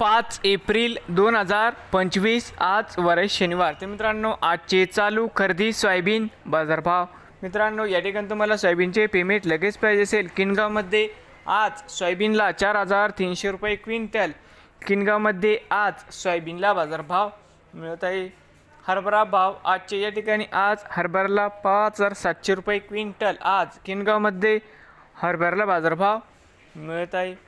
पाच एप्रिल दोन हजार पंचवीस आज वरस शनिवार. तर मित्रांनो आजचे चालू खरेदी सोयाबीन बाजारभाव. मित्रांनो या ठिकाणी तुम्हाला सोयाबीनचे पेमेंट लगेच पाहिजे असेल. किनगावमध्ये आज सोयाबीनला चार हजार तीनशे रुपये क्विंटल. किनगावमध्ये आज सोयाबीनला बाजारभाव मिळत आहे. हरभरा भाव आजचे या ठिकाणी आज हरभऱ्याला पाच हजार सातशे रुपये क्विंटल. आज किनगावमध्ये हरभऱ्याला बाजारभाव मिळत आहे.